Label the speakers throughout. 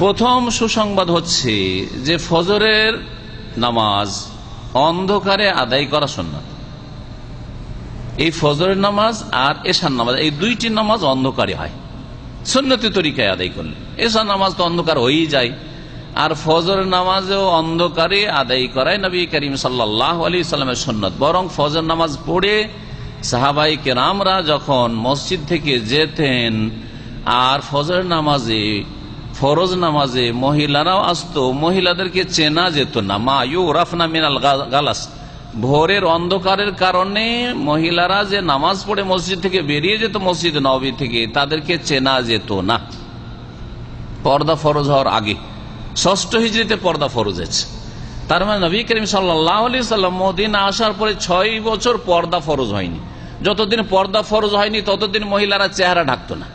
Speaker 1: প্রথম সুসংবাদ হচ্ছে যে ফজরের নামাজ অন্ধকারে আদায় করা সন্ন্যত এই ফজরের নামাজ আর এশার নামাজ, এই দুইটি নামাজ অন্ধকারে হয়। সন্ন্যতি তরিকায় আদায় করলে। এশার নামাজ তো অন্ধকার হয়েই যায়। আর ফজরের নামাজেও অন্ধকারে আদায় করায় নবী করিম সাল্লাহ আলী সাল্লামের সন্ন্যত বরং ফজর নামাজ পড়ে সাহাবাই কেরামরা যখন মসজিদ থেকে যেতেন, আর ফজর নামাজে ফরজ নামাজে মহিলারাও আসতো, মহিলাদেরকে চেনা যেত না। মা ইউ রাফনা মিনাল গালাস। ভোরের অন্ধকারের কারণে মহিলারা যে নামাজ পড়ে মসজিদ থেকে বেরিয়ে যেত মসজিদ নবী থেকে, তাদেরকে চেনা যেত না। পর্দা ফরজ হওয়ার আগে। ষষ্ঠ হিজড়িতে পর্দা ফরজ আছে তার মানে নবী করিম সাল্লাহ আলি সাল্লাম মদিন আসার পরে ছয় বছর পর্দা ফরজ হয়নি। যতদিন পর্দা ফরজ হয়নি, ততদিন মহিলারা চেহারা ঢাকতো না।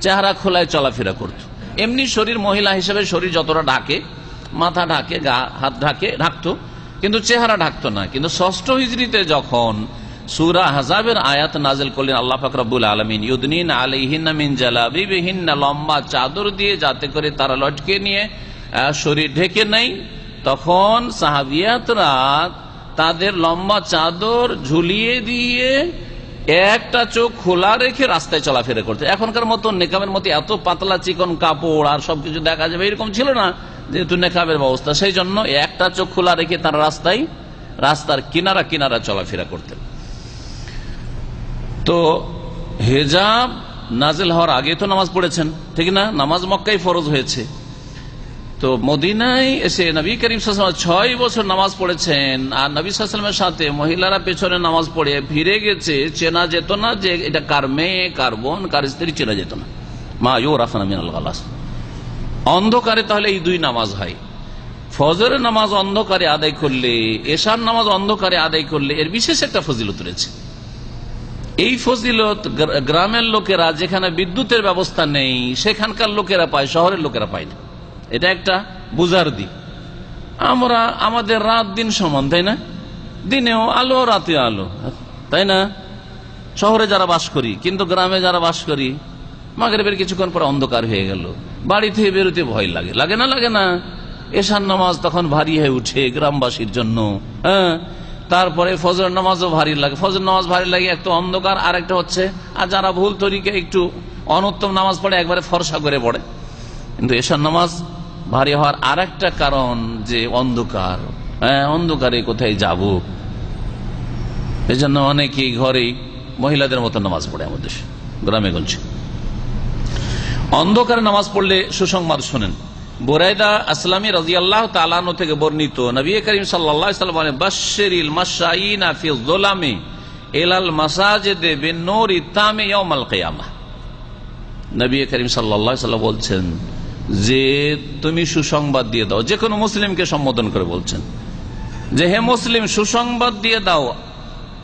Speaker 1: চেহারা খোলায় চলাফেরা করত। এমনি শরীর মহিলা হিসেবে শরীর যতটা ঢাকে, মাথা ঢাকে, গা, হাত ঢাকে, ঢাকতো, কিন্তু চেহারা ঢাকতো না। কিন্তু ষষ্ঠ হিজড়িতে যখন সুরা হাজাবের আয়াত নাজেল করলেন আল্লাহ ফাকরাবুল আলমিন ইউদ্দিন আলহিনা জালাবিবিহিনা লম্বা চাদর দিয়ে যাতে করে তারা লটকে নিয়ে শরীর ঢেকে নেই তখন সাহাবিয়াতরা তাদের লম্বা চাদর ঝুলিয়ে দিয়ে একটা চোখ খোলা রেখে রাস্তায় চলাফেরা করতে। এখনকার মতো নেকামের মতো এত পাতলা চিকন কাপড় আর সবকিছু দেখা যাবে, এরকম ছিল না যেহেতু নেকাবের ব্যবস্থা। সেই জন্য একটা চোখ খোলা রেখে তারা রাস্তায়, রাস্তার কিনারা কিনারা চলাফেরা করতেন। তো হেজাব নাজেল হওয়ার আগে তো নামাজ পড়েছেন, ঠিক না? নামাজ মক্কাই ফরজ হয়েছে। তো মদিনায় এসে নবী করিম ছয় বছর নামাজ পড়েছেন, আর নবী সাল্লামের সাথে মহিলারা পেছনে নামাজ পড়ে ফিরে গেছে, চেনা যেত না যে এটা কার মেয়ে, কার বোন, কার স্ত্রী, চেনা যেত না। মা ইউ গালাস। অন্ধকারে তাহলে এই দুই নামাজ হয়। ফজরের নামাজ অন্ধকারে আদায় করলে, এশার নামাজ অন্ধকারে আদায় করলে এর বিশেষ একটা ফজিলত রয়েছে। এই ফজিলত গ্রামের লোকেরা যেখানে বিদ্যুতের ব্যবস্থা নেই, সেখানকার লোকেরা পায়, শহরের লোকেরা পায় না। এটা একটা বুজার দিক। আমরা আমাদের রাত দিন সমান, তাই না? দিনেও আলো, রাতে আলো, তাই না? শহরে যারা বাস করি, কিন্তু গ্রামে যারা বাস করি, মাগরেবের কিছুক্ষণ পর অন্ধকার হয়ে গেল। বাড়ি থেকে বেরোতে ভয় লাগে। লাগে না লাগে না? এশার নামাজ তখন ভারী হয়ে উঠে গ্রামবাসীর জন্য হ্যাঁ? তারপরে ফজর নামাজও ভারী লাগে। ফজর নামাজ ভারী লাগে, একটা অন্ধকার আর একটা হচ্ছে, আর যারা ভুল তরিকে একটু অনুত্তম নামাজ পড়ে, একবারে ফরসা করে পড়ে। কিন্তু এশার নামাজ ভারী হওয়ার আর একটা কারণ যে অন্ধকার। হ্যাঁ অন্ধকারে কোথায় যাব? এই জন্য অনেকেই ঘরেই মহিলাদের মতো নামাজ পড়ে আমাদের গ্রামে, গঞ্জে। অন্ধকারে নামাজ পড়লে সুসংবাদ শোনেন। বোরাইদা আসলামী রাজি আল্লাহ তালানো থেকে বর্ণিত, নবী করিম সাল্লাম বাশিল মাসাইনা ফিজোলামে এলাল মাসাজেদে বেনোর ইতামে ইয়মাল কেয়ামা। নবী করিম সাল্লাহ বলছেন যে তুমি সুসংবাদ দিয়ে দাও, যে কোনো মুসলিমকে সম্বোধন করে বলছেন। যে হে মুসলিম, সুসংবাদ দিয়ে দাও।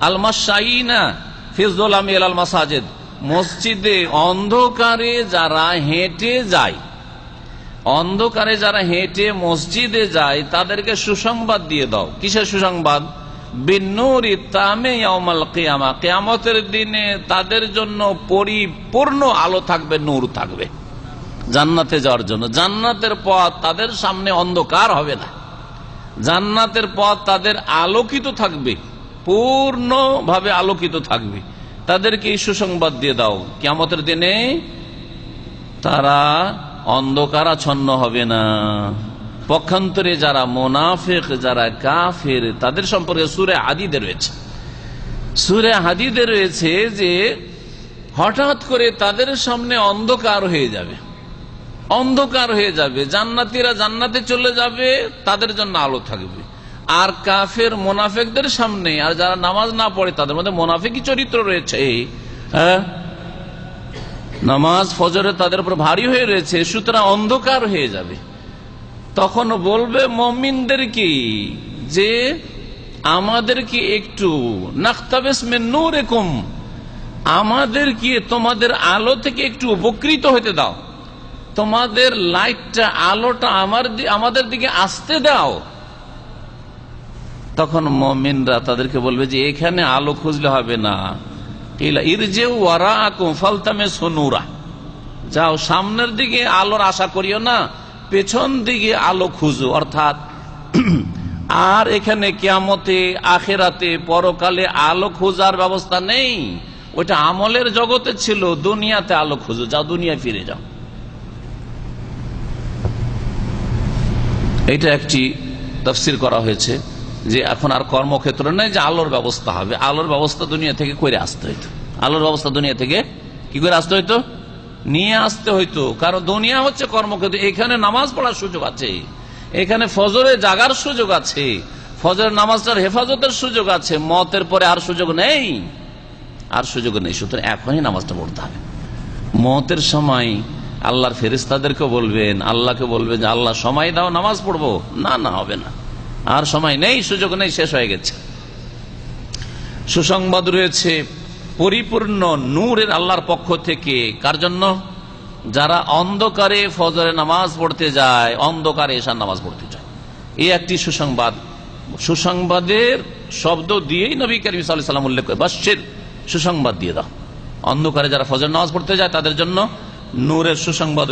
Speaker 1: আলমাসাইনা ফিজুল এলাল মাসাজেদ। মসজিদে অন্ধকারে যারা হেঁটে যায়, অন্ধকারে যারা হেঁটে মসজিদে যায়, তাদেরকে সুসংবাদ দিয়ে দাও। কিসের সুসংবাদ? কেয়ামতের দিনে তাদের জন্য পরিপূর্ণ আলো থাকবে, নূর থাকবে। জান্নাতে যাওয়ার জন্য। জান্নাতের পথ তাদের সামনে অন্ধকার হবে না। জান্নাতের পথ তাদের আলোকিত থাকবে, পূর্ণভাবে আলোকিত থাকবে। তাদেরকে এই সুসংবাদ দিয়ে দাও কেমতের দিনে তারা অন্ধকারাচ্ছন্ন হবে না। পক্ষান্তরে যারা মোনাফেক, যারা কাফের, তাদের সম্পর্কে সুরে হাদিদে রয়েছে। সুরে হাদিদে রয়েছে যে হঠাৎ করে তাদের সামনে অন্ধকার হয়ে যাবে। অন্ধকার হয়ে যাবে। জান্নাতিরা জান্নাতে চলে যাবে, তাদের জন্য আলো থাকবে। আর কাফের, মোনাফেকদের সামনে, আর যারা নামাজ না পড়ে, তাদের মধ্যে মোনাফেকই চরিত্র রয়েছে। হ্যাঁ? নামাজ, ফজরে তাদের উপর ভারী হয়ে রয়েছে, সুতরাং অন্ধকার হয়ে যাবে। তখন বলবে, মমিনদের কি? যে আমাদেরকে একটু নাখতাবেস আমাদের কি তোমাদের আলো থেকে একটু উপকৃত হতে দাও? তোমাদের লাইটটা, আলোটা আমার আমাদের দিকে আসতে দাও। তখন মমিনরা তাদেরকে বলবে যে, এখানে আলো খুঁজলে হবে না। যাও সামনের দিকে আলোর আশা করিও না, পেছন দিকে আলো খুঁজো। অর্থাৎ, আর এখানে কিয়ামতে, আখেরাতে, পরকালে আলো খোঁজার ব্যবস্থা নেই। ওইটা আমলের জগতে ছিল, দুনিয়াতে আলো খুঁজো। যাও দুনিয়া ফিরে যাও। এটা একটি তফসির করা হয়েছে যে এখন আর কর্মক্ষেত্র নেই, যে আলোর ব্যবস্থা হবে। আলোর ব্যবস্থা দুনিয়া থেকে করে আসতে হইতো। আলোর ব্যবস্থা দুনিয়া থেকে কি করে আসতে হইতো? নিয়ে আসতে হইতো। কারণ দুনিয়া হচ্ছে কর্মক্ষেত্র। এখানে নামাজ পড়ার সুযোগ আছে। এখানে ফজরে জাগার সুযোগ আছে। ফজরের নামাজটার হেফাজতের সুযোগ আছে। মতের পরে আর সুযোগ নেই। আর সুযোগ নেই। সুতরাং এখনই নামাজটা পড়তে হবে। মতের সময় আল্লাহর ফেরিস্তাদেরকে বলবেন, আল্লাহকে বলবেন যে, আল্লাহ, সময় দাও, নামাজ পড়ব। না না, হবে না। আর সময় নেই, সুযোগ নেই, শেষ হয়ে গেছে। সুসংবাদ রয়েছে, পরিপূর্ণ নূরের আল্লাহর পক্ষ থেকে। কার জন্য? যারা অন্ধকারে ফজরে নামাজ পড়তে যায়, অন্ধকারে এসার নামাজ পড়তে যায়। এই একটি সুসংবাদ। সুসংবাদের শব্দ দিয়েই নবী করিম সাল্লাম উল্লেখ করে বাসের সুসংবাদ দিয়ে দাও। অন্ধকারে যারা ফজর নামাজ পড়তে যায়, তাদের জন্য নূরের সুসংবাদ